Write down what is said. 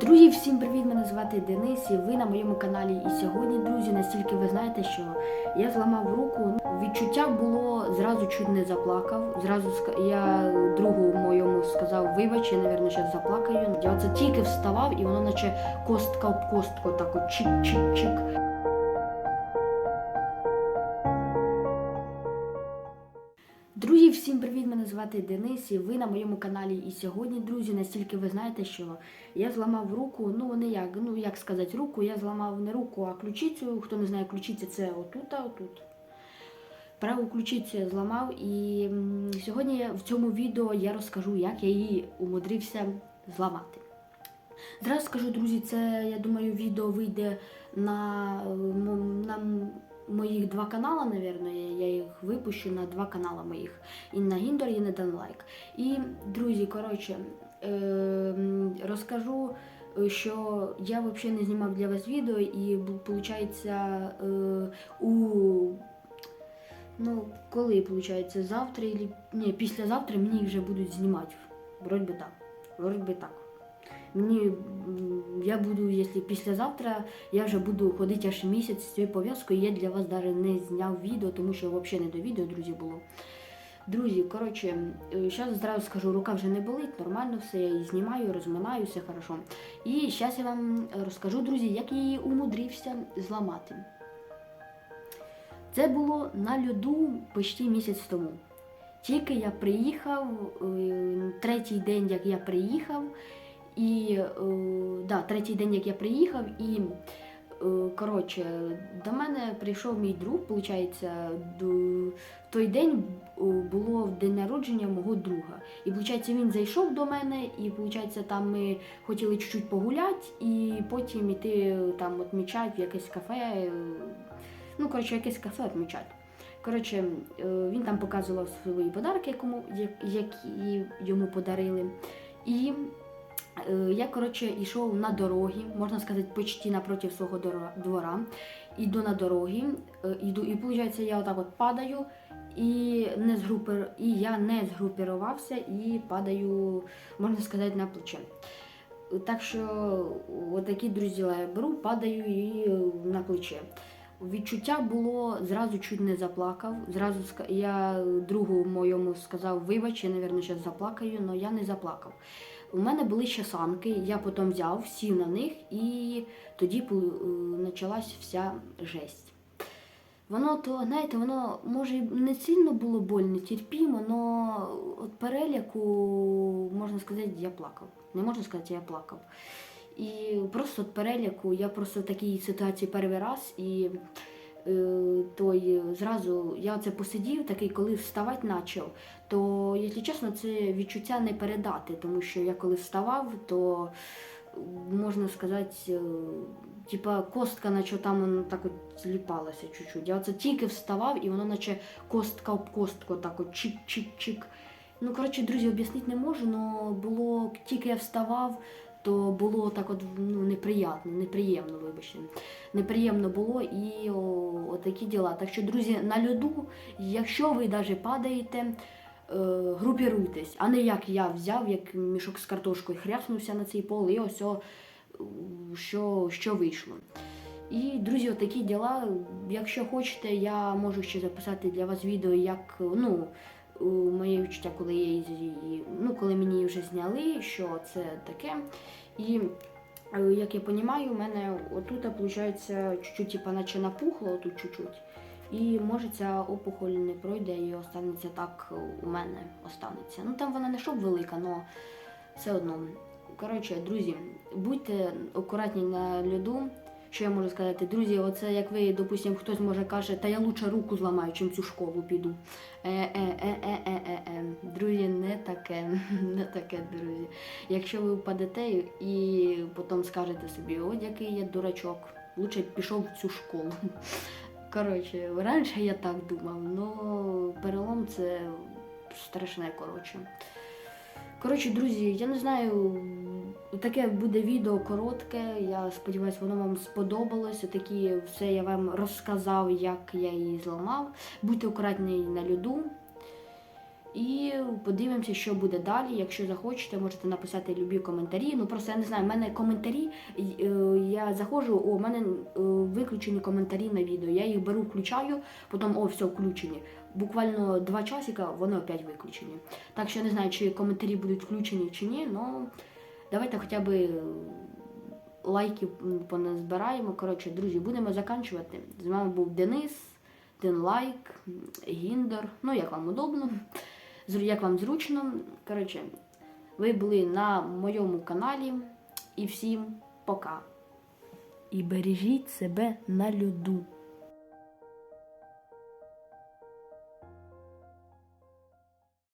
Друзі, всім привіт! Мене звати Денис і ви на моєму каналі. І сьогодні, друзі, настільки ви знаєте, що я зламав руку. Відчуття було зразу чуть не заплакав. Зразу я другу моєму сказав, вибач, я, мабуть, зараз заплакаю. Я оце тільки вставав, і воно наче костка об костку, так от чик-чик-чик. Друзі, всім привіт! Мене звати Денис і ви на моєму каналі. І сьогодні, друзі, настільки ви знаєте, що я зламав руку. Ну не як, ну як сказати, руку. Я зламав не руку, а ключицю. Хто не знає, ключиця це отут, а отут. Праву ключицю я зламав, і сьогодні в цьому відео я розкажу, як я її умудрився зламати. Зразу скажу, друзі, це я думаю, відео вийде на, на моїх два канали, напевно. Я, їх випущу на два канали моїх. І на Гіндор, і на Данлайк. І, друзі, коротше, е, розкажу, е, що я взагалі не знімав для вас відео, і виходить, е, у Ну, коли, виходить, завтра. Ні, післязавтра мені вже будуть знімати. Вроді би так. Вроді би так. Мені, я буду, якщо післязавтра, я вже буду ходити аж місяць з цією пов'язкою. Я для вас навіть не зняв відео, тому що взагалі не до відео, друзі, було. Друзі, коротше, зараз зразу скажу, рука вже не болить, нормально все, я її знімаю, розминаю, все хорошо. І зараз я вам розкажу, друзі, як я її умудрився зламати. Це було на льоду почти місяць тому. Тільки я приїхав, е, третій день, як я приїхав, і е, да, третій день, як я приїхав, і е, коротше, до мене прийшов мій друг, виходить, в той день е, було день народження мого друга. І виходить, він зайшов до мене, і виходить, там ми хотіли чуть-чуть погуляти, і потім іти там відмічати в якесь кафе. Ну, коротше, якесь кафе відмічати. Коротше, він там показував свої подарки, які йому подарили. І я, коротше, йшов на дорогі, можна сказати, почти напроти свого двора. Іду на дорогі, е, іду, і виходить, я отак от падаю, і, не згрупер... і я не згрупірувався і падаю, можна сказати, на плече. Так що, отакі друзі, я беру, падаю і е, на плече. Відчуття було зразу чуть не заплакав. Зразу я другу моєму сказав, вибач, я, мабуть, зараз заплакаю, але я не заплакав. У мене були ще санки, я потім взяв, сів на них, і тоді е, почалась вся жесть. Воно то, знаєте, воно може не сильно було больно, терпімо, але от переляку, можна сказати, я плакав. Не можна сказати, я плакав. І просто от переляку, я просто в такій ситуації перший раз і той е, зразу я оце посидів, такий, коли вставати почав, то, якщо чесно, це відчуття не передати, тому що я коли вставав, то е, можна сказати, е, типа костка, наче там воно так от зліпалася чуть-чуть. Я оце тільки вставав, і воно наче костка об костку, так от чик-чик-чик. Ну, коротше, друзі, об'яснити не можу, але було тільки я вставав, то було так от ну, неприємно, неприємно, вибачте. Неприємно було і о, отакі діла. Так що, друзі, на льоду, якщо ви навіть падаєте, е, групіруйтесь, а не як я взяв, як мішок з картошкою, хряснувся на цей пол і ось о, що, що вийшло. І, друзі, отакі діла. Якщо хочете, я можу ще записати для вас відео, як ну, у моє відчуття, коли я її, ну, коли мені її вже зняли, що це таке. І е, як я розумію, у мене отут, виходить, чуть-чуть, типа, наче напухло, отут чуть-чуть. І може ця опухоль не пройде і останеться так у мене останеться. Ну там вона не щоб велика, але все одно. Коротше, друзі, будьте акуратні на льоду. Що я можу сказати? Друзі, оце як ви, допустимо, хтось може каже, та я лучше руку зламаю, чим цю школу піду. Е-е-е-е-е-е. Друзі, не таке, не таке, друзі. Якщо ви впадете і потім скажете собі, от який я дурачок, лучше пішов в цю школу. Коротше, раніше я так думав, але перелом це страшне, коротше. Коротше, друзі, я не знаю, таке буде відео коротке. Я сподіваюся, воно вам сподобалося. Такі все я вам розказав, як я її зламав. Будьте акуратні на льоду. І подивимося, що буде далі. Якщо захочете, можете написати любі коментарі. Ну просто я не знаю, в мене коментарі. е, Я заходжу, в мене е, виключені коментарі на відео. Я їх беру, включаю, потім о, все, включені. Буквально два часика, вони опять виключені. Так що я не знаю, чи коментарі будуть включені чи ні, але давайте хоча б е, лайків поназбираємо. Коротше, друзі, будемо закінчувати. З вами був Денис, Денлайк, Гіндер. Ну, як вам удобно, як вам зручно. Коротше, ви були на моєму каналі. І всім пока. І бережіть себе на льоду.